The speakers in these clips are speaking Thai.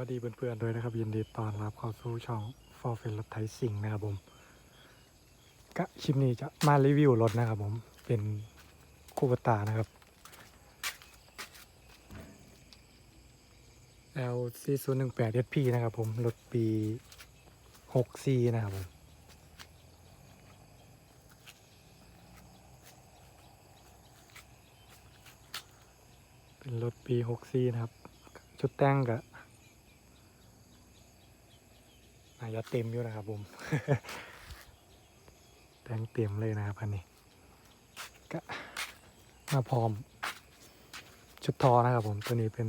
วัสดีเพื่อนๆด้วยนะครับ ยินดีต้อนรับเข้าสู่ช่อง For f e n รถไถสิงห์นะครับผมก็คลิปนี้จะมารีวิวรถนะครับผมเป็นคูปตานะครับ L C 0 1 8 SP นะครับผม รถปี 6 C นะครับผมเป็นรถปี 6 C นะครับ ชุดแต่งกับ อาจจะเต็มอยู่นะครับผมแต่งเต็มเลยนะครับคันนี้ก็มาพร้อม ชุดทอนะครับผมตัวนี้เป็น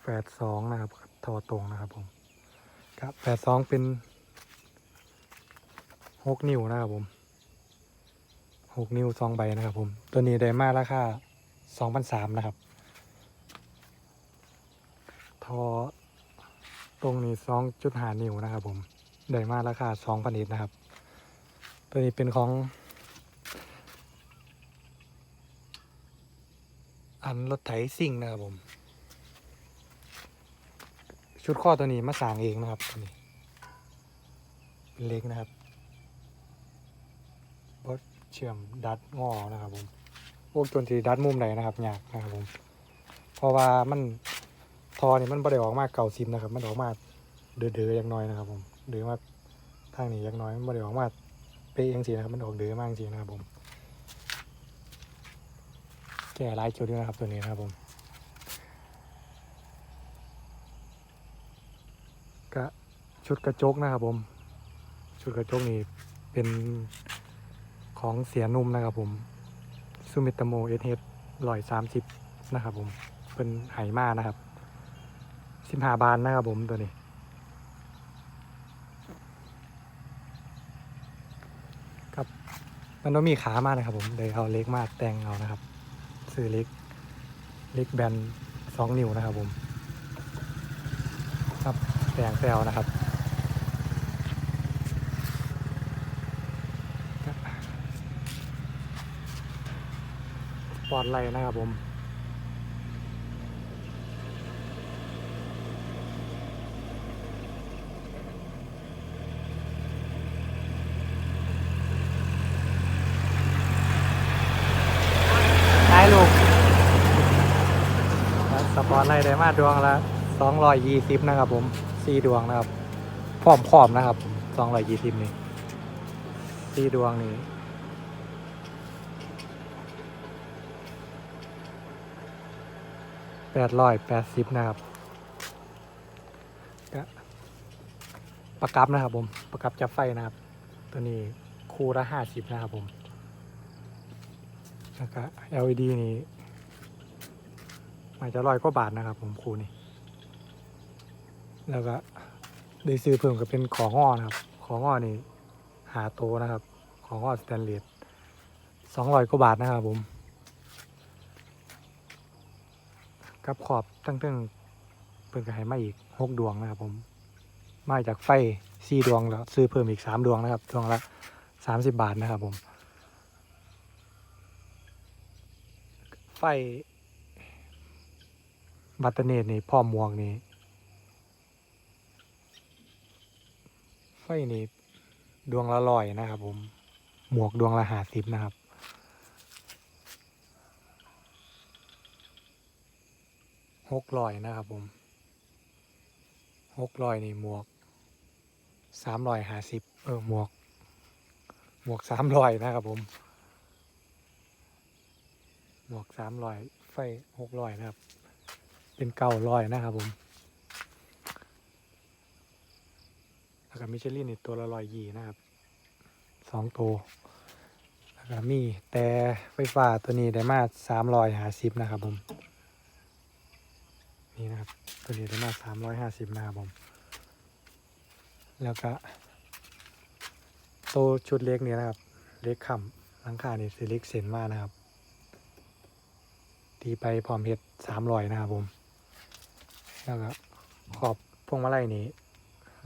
แฝดสองนะครับทอตรงนะครับผมกับแฝดสองเป็นหกนิ้วนะครับผมหกนิ้วสองใบนะครับผม ตัวนี้ได้มาราคาสองพันสามนะครับ ทอ ตรงนี้สองจุดหานิ้วนะครับ ผมได้มาราคาสองพันเอ็ดนะครับ ตัวนี้เป็นของอันรถไถซิ่งนะครับผม ชุดข้อตัวนี้มาสางเองนะครับตัวนี้เป็นเล็กนะครับบดเชื่อมดัดงอนะครับผมพวกจนที่ดัดมุมไหนนะครับยากนะครับผม เพราะว่ามัน ทอนี่มันบ่ได้ออกมาเก่าซิมนะครับ มันออกมาเดือๆอย่างน้อยนะครับ ผมเดือมาทางนี้อย่างน้อยมันบ่ได้ออกมาเป๊ะจังซี่นะครับ มันออกเดือมากจริงนะครับ ผม แก่ลายจุดด้วยนะครับ ตัวนี้นะครับผมก็ชุดกระจกนะครับ ผม ชุดกระจกนี่เป็นของเสียนุ่มนะครับ ผมซูมิตโมเอสเฮดร้อยสามสิบนะครับ ผมเป็นไหมานะครับ สิบห้าบานนะครับผมตัวนี้ ครับ มันต้องมีขามากนะครับผมเลยเอาเล็กมาแต่งเอานะครับ ซื้อเล็ก เล็กแบนสองนิ้วนะครับผม ครับแต่งแซวนะครับปลอดไลนะครับผม ได้ลูก สปอนไลท์ได้มาดวงละสองร้อยยี่สิบนะครับผมสี่ดวงนะครับพร้อมพร้อมนะครับสองร้อยยี่สิบนี่สี่ดวงนี่แปดร้อยแปดสิบนะครับก็ประกับนะครับผมประกับจับไฟนะครับ ตัวนี้คู่ละห้าสิบนะครับผมแล้วก็ LED นี่ อาจจะร้อยกว่าบาทนะครับ ผมครูนี่แล้วก็ได้ซื้อเพิ่มก็เป็นของอ้อนะครับ ของอ้อนี่หาโตนะครับ ของอ้อสแตนเลสสองร้อยกว่าบาทนะครับผมกับขอบตั้งๆเพิ่นก็ให้มาอีกหกดวงนะครับ ผมมาจากไฟสี่ดวงแล้ว ซื้อเพิ่มอีกสามดวงนะครับดวงละสามสิบบาทนะครับผม ไฟ บัตเตอร์เนตนี่พ่อมหมวกนี่ไฟนี่ดวงละร้อยนะครับผมหมวกดวงละหาสิบนะครับหกร้อยนะครับผมหกร้อยนี่หมวกสามร้อยหาสิบเออหมวก หมวกสามร้อยนะครับผม หมวกสามร้อยไฟหกร้อยนะครับ เป็นเก้าร้อยนะครับผมแล้วก็มิชลินอีกตัวละร้อยยี่นะครับสองตัวแล้วก็มีแต่ไฟฟ้าตัวนี้ได้มาสามร้อยห้าสิบนะครับผมนี่นะครับตัวนี้ได้มาสามร้อยห้าสิบนะครับผมแล้วก็ตัวชุดเล็กนี้นะครับเล็กขำหลังคาเนี่สิเล็กเซนมากนะครับ ตีไปพร้อมเห็ดสามรอยนะครับผม แล้วก็ขอบพวงมาลัยนี้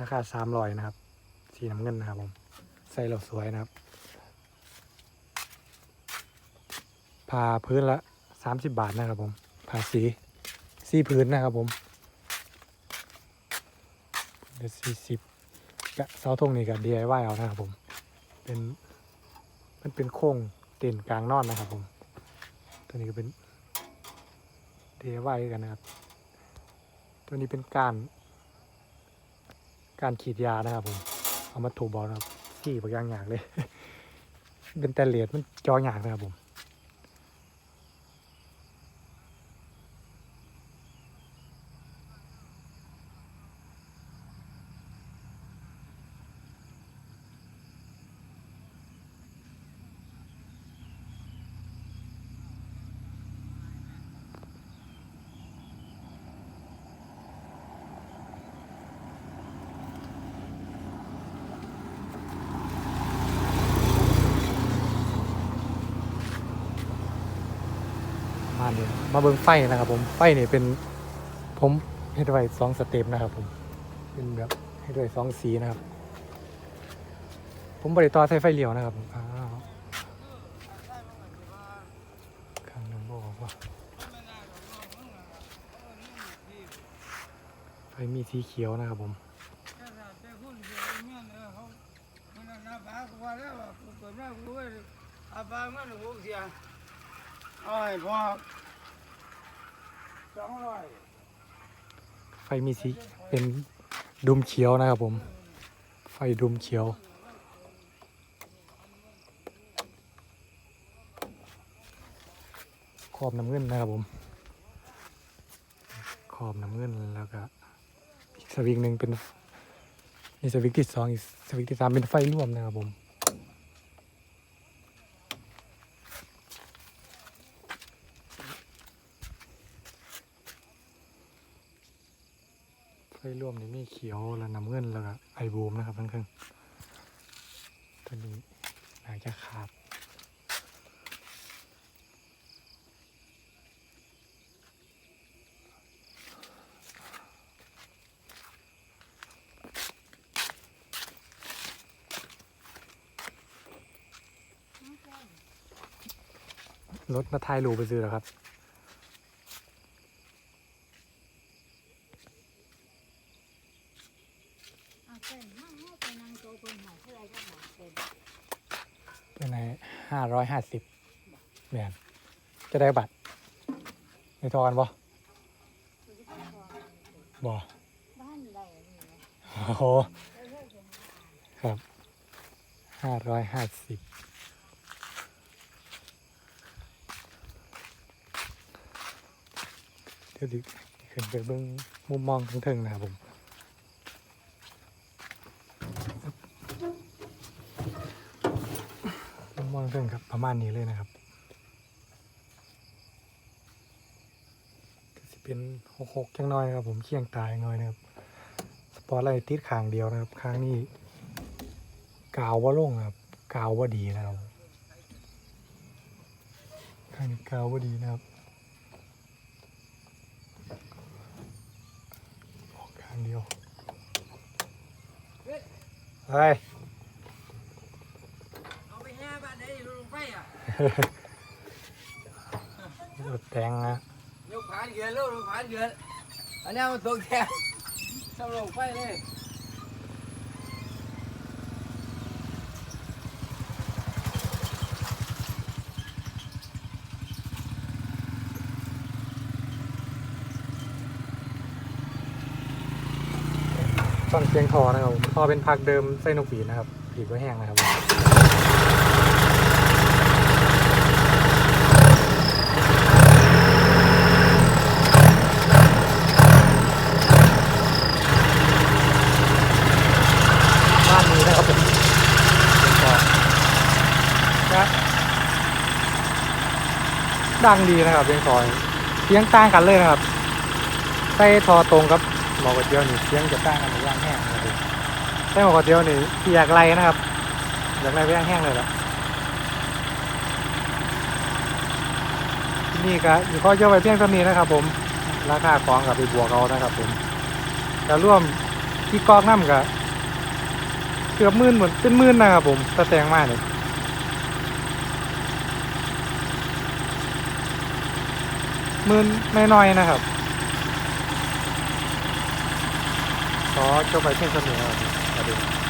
ราคาสามรอยนะครับ สีน้ำเงินนะครับผม ใส่เราสวยนะครับผ่าพื้นละสามสิบบาทนะครับผมผ่าสีสีพื้นนะครับผมเดือนสี่สิบกะเสาธงนี่กับ DIY เอานะครับผม เป็น มันเป็นโค้งเต็นกลางนอนนะครับผม ตัวนี้ก็เป็น DIY กันนะครับ ตัวนี้เป็นการ การขีดยานะครับผมเอามาถูบอลนะครับที่ปากย่างอยากเลย เป็นแต่เหรียญมันจออยากนะครับผม มาเนี่ยมาเบิ่งไฟนะครับ ผมไฟเนี่ยเป็นผมเฮ็ดไว้สองสเต็ปนะครับ ผมเป็นแบบเฮ็ดไว้สองสีนะครับ ผมบริต่อใส่ไฟเลี้ยวนะครับอ้าวข้างนั้นบอกว่าไฟมีสีเขียวนะครับผมอ้ อยพอสองร้อยไฟมีสีเป็นดุมเขียวนะครับผม ไฟดุมเขียว ขอบน้ำเงินนะครับผม ขอบน้ำเงินแล้วก็อีกสวิงหนึ่งเป็นนี่สวิงที่สองอีกสวิงที่สามเป็นไฟร่วมนะครับผม ไฟร่วมนี่มีเขียวแล้วน้ำเงินแล้วก็ไอบูมนะครับทั้งเครื่องตัวนี้น่าจะขาดรถมาทายรูปไปซื้อแล้วครับ เอาเต้นห้างให้ไปนั่งโต๊ะบนหอเท่าไรก็หาเต้นเป็นไงห้าร้อยห้าสิบแมนจะได้บัตรในทอกันบ่บ่โอ้โหครับห้าร้อยห้าสิบเดี๋ยวดิขึ้นไปเบิ้องมุมมองทั้งเทิงนะครับผม มุมมอ งเทิงครับประมาณนี้เลยนะครับก็สิเป็นหกหกจังน้อยนะครับ ผมเคียงตายน้อยนะครับสปอร์ตไลท์ติดข้างเดียวนะครับข้างนี้กาวว่าลงครับกาวว่าดีนะครับข้างนี้กาวว่าดีนะครับออกข้างเดียวเฮ้ย เอาไปแห่บ้านไหนลงไฟอะ รถแตงนะยกผ่านเดือนลูกผ่านเดือนอันนี้มันตกแค่สำลงไฟเลยฟังเสียงทอนะครับผมทอเป็นพักเดิมไส้นกหวีดนะครับผีก็แห้งนะครับผมบ้านนี้นะครับผมก็ก็ ดังดีนะครับเสียงทอยเสียงต่างกันเลยนะครับใส่ทอตรงกับหมอกระเจียวนี่เสียงจะต่างกันในย่างแห้งนะครับผมใส่หมอกระเจียวนี่อยากไรนะครับอยากไรไปย่างแห้งเลยละนี่ก็อยู่ข้อเจ้าไปเพียงเท่านี้นะครับ ผมราคาของกับไปบัวเอานะครับ ผมจะร่วมที่กองน้ำกับเกือบมื่นเหมือนเป็นมื่นนะครับผมตะแตงมากเลย มื่นน้อยๆนะครับ ขอจบไปเพียงเท่านี้ครับสวัสดีครับ